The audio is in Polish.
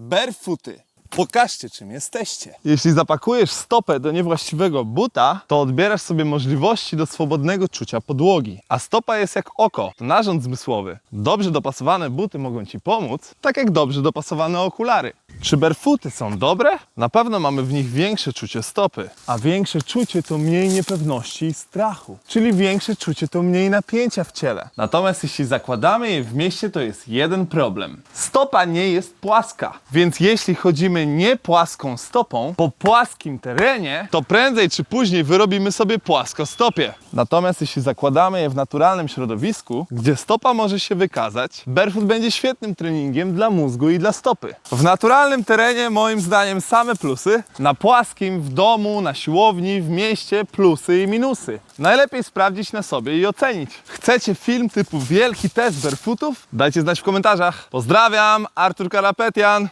Barefooty. Pokażcie, czym jesteście. Jeśli zapakujesz stopę do niewłaściwego buta, to odbierasz sobie możliwości do swobodnego czucia podłogi. A stopa jest jak oko, to narząd zmysłowy. Dobrze dopasowane buty mogą Ci pomóc, tak jak dobrze dopasowane okulary. Czy barefooty są dobre? Na pewno mamy w nich większe czucie stopy. A większe czucie to mniej niepewności i strachu. Czyli większe czucie to mniej napięcia w ciele. Natomiast jeśli zakładamy je w mieście, to jest jeden problem. Stopa nie jest płaska. Więc jeśli chodzimy nie płaską stopą po płaskim terenie, to prędzej czy później wyrobimy sobie płaskostopie. Natomiast jeśli zakładamy je w naturalnym środowisku, gdzie stopa może się wykazać, barefoot będzie świetnym treningiem dla mózgu i dla stopy. W naturalnym terenie moim zdaniem same plusy, na płaskim, w domu, na siłowni, w mieście plusy i minusy. Najlepiej sprawdzić na sobie i ocenić. Chcecie film typu wielki test barefootów? Dajcie znać w komentarzach. Pozdrawiam, Artur Karapetian.